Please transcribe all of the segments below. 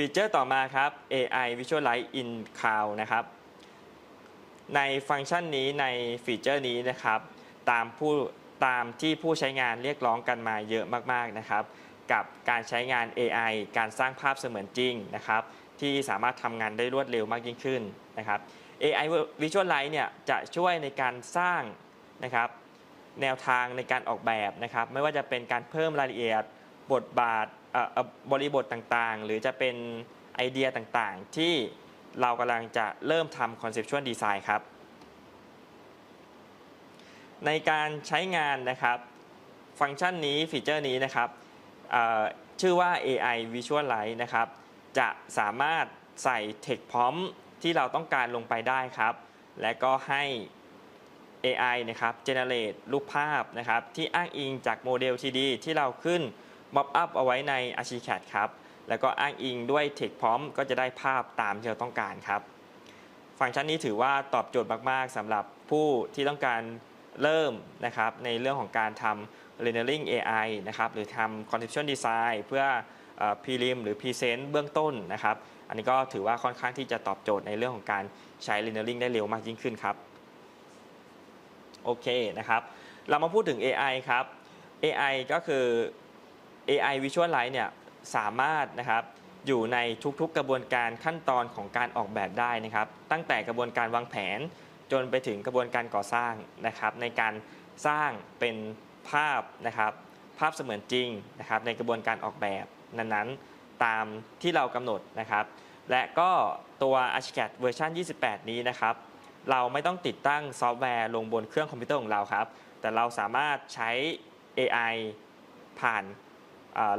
ฟีเจอร์ต่อมาครับ AI Visualize in Cloud นะครับ ในฟังก์ชันนี้ในฟีเจอร์นี้นะครับ ตามผู้ตามที่ผู้ใช้งานเรียกร้องกันมาเยอะมากๆนะครับ กับการใช้งาน AI การสร้างภาพเสมือนจริงนะครับ ที่สามารถทำงานได้รวดเร็วมากยิ่งขึ้นนะครับ AI Visualize เนี่ยจะช่วยในการสร้างนะครับแนวทางในการออกแบบนะครับ ไม่ว่าจะเป็นการเพิ่มรายละเอียด บทบาท บริบทต่างๆ หรือจะเป็นไอเดียต่างๆ ที่เรากำลังจะเริ่มทำ conceptual design ครับ ในการใช้งานนะครับ ฟังก์ชันนี้ฟีเจอร์นี้นะครับชื่อว่า AI Visualize นะครับ จะสามารถใส่ text prompt ที่เราต้องการลงไปได้ครับ และก็ให้ AI นะครับ generate รูปภาพนะครับ ที่อ้างอิงจากโมเดล 3D ที่เราขึ้น mock up เอาไว้ใน Archicad ครับ แล้วก็อ้างอิงด้วย text prompt ก็จะได้ภาพตามที่เราต้องการครับ ฟังก์ชันนี้ถือว่าตอบโจทย์มาก ๆสำหรับผู้ที่ต้องการเริ่มนะครับในเรื่องของการทำ rendering AI นะครับหรือทำ conceptual design เพื่อเอ่อ prelim หรือ present เบื้องต้นนะครับ อันนี้ก็ถือว่าค่อนข้างที่จะตอบโจทย์ในเรื่องของการใช้ rendering ได้เร็วมากยิ่งขึ้นครับ โอเคนะครับ เรามาพูดถึง AI ครับ AI ก็คือ AI Visualize เนี่ยสามารถนะครับอยู่ในทุกๆกระบวนการขั้นตอนของการออกแบบได้นะครับ ตั้งแต่กระบวนการวางแผน จนไปถึงกระบวนการก่อสร้างนะครับ ในการสร้างเป็นภาพนะครับ ภาพเสมือนจริงนะครับ ในกระบวนการออกแบบนั้นๆตามที่เรากำหนดนะครับ และก็ตัว Archicad เวอร์ชัน28 นี้นะครับ เราไม่ต้องติดตั้งซอฟต์แวร์ลงบนเครื่องคอมพิวเตอร์ของเราครับ แต่เราสามารถใช้ AI ผ่าน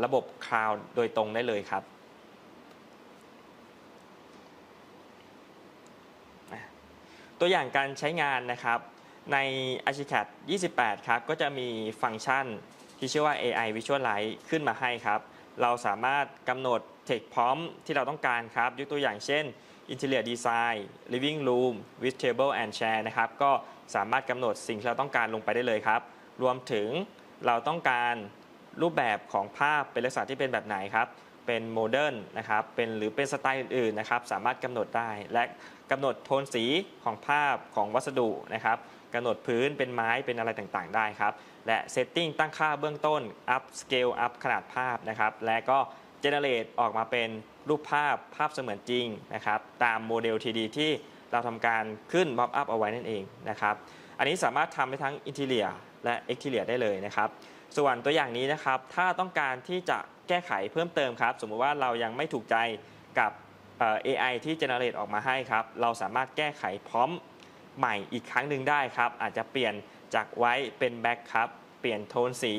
ระบบคลาวด์โดยตรงได้เลยครับตัวอย่างการใช้งานนะครับใน Archicad 28 ครับ ก็จะมีฟังก์ชันที่ชื่อว่า AI Visualize ขึ้นมาให้ครับ เราสามารถกำหนด Text Prompt ที่เราต้องการครับ ยกตัวอย่างเช่น Interior Design Living Room with Table and Chair นะครับ ก็สามารถกำหนดสิ่งที่เราต้องการลงไปได้เลยครับ รวมถึงเราต้องการ รูปแบบของภาพเป็นลักษณะที่เป็นแบบไหนครับ เป็นโมเดิร์นนะครับ เป็นหรือเป็นสไตล์อื่นๆนะครับ สามารถกำหนดได้ และกำหนดโทนสีของภาพของวัสดุนะครับกำหนดพื้นเป็นไม้เป็นอะไรต่างๆ ได้ครับ และเซตติ้งตั้งค่าเบื้องต้น up scale up ขนาดภาพนะครับ และก็ generate ออกมาเป็นรูปภาพภาพเสมือนจริงนะครับ ตามโมเดล 3D ที่เราทำการขึ้น mock up เอาไว้นั่นเองนะครับ อันนี้สามารถทำได้ทั้ง interior และ exterior ได้เลยนะครับ ส่วนตัวอย่างนี้นะครับ ถ้าต้องการที่จะแก้ไขเพิ่มเติมครับ สมมุติว่าเรายังไม่ถูกใจกับเอ่อ AI ที่ generate ออกมาให้ครับ เราสามารถแก้ไขพร้อมใหม่อีกครั้งหนึ่งได้ครับ อาจจะเปลี่ยนจากไว้เป็นแบ็คครับ เปลี่ยนโทนสี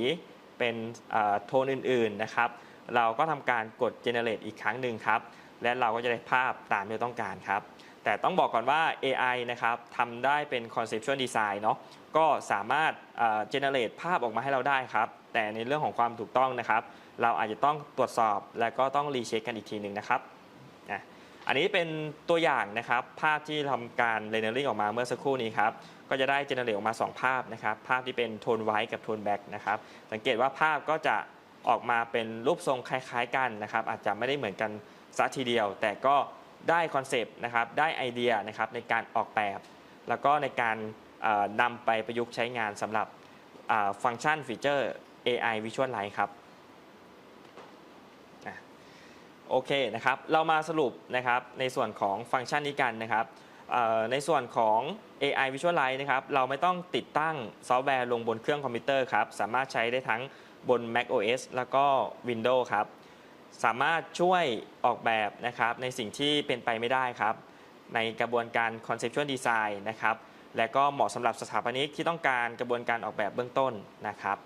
เป็นเอ่อโทนอื่นๆนะครับ เราก็ทำการกด generate อีกครั้งหนึ่งครับ และเราก็จะได้ภาพตามที่เราต้องการครับ แต่ต้องบอกก่อนว่า AI นะครับทำได้เป็น conceptual design เนาะก็สามารถเอ่อ generate ภาพออกมาให้เราได้ครับ แต่ในเรื่องของความถูกต้องนะครับ เราอาจจะต้องตรวจสอบและก็ต้องรีเช็คกันอีกทีหนึ่งนะครับอันนี้เป็นตัวอย่างนะครับ ภาพที่ทำการ rendering ออกมาเมื่อสักครู่นี้ครับ ก็จะได้ generate ออกมา 2 ภาพนะครับ ภาพที่เป็นโทนไวท์กับโทนแบ็กนะครับ สังเกตว่าภาพก็จะออกมาเป็นรูปทรงคล้าย ๆ กันนะครับ อาจจะไม่ได้เหมือนกันซะทีเดียว แต่ก็ ได้คอนเซปต์นะครับได้ไอเดียนะครับในการออกแบบ แล้วก็ในการนำไปประยุกต์ใช้งานสำหรับฟังก์ชันฟีเจอร์ AI Visualize ครับโอเคนะครับเรามาสรุปนะครับในส่วนของฟังก์ชันนี้กันนะครับในส่วนของ AI Visualize นะครับเราไม่ต้องติดตั้งซอฟต์แวร์ลงบนเครื่องคอมพิวเตอร์ครับสามารถใช้ได้ทั้งบน Mac OS แล้วก็ Windows ครับ สามารถช่วยออกแบบนะครับในสิ่งที่เป็นไปไม่ได้ครับ ในกระบวนการ conceptual design นะครับ และก็เหมาะสำหรับสถาปนิกที่ต้องการกระบวนการออกแบบเบื้องต้นนะครับ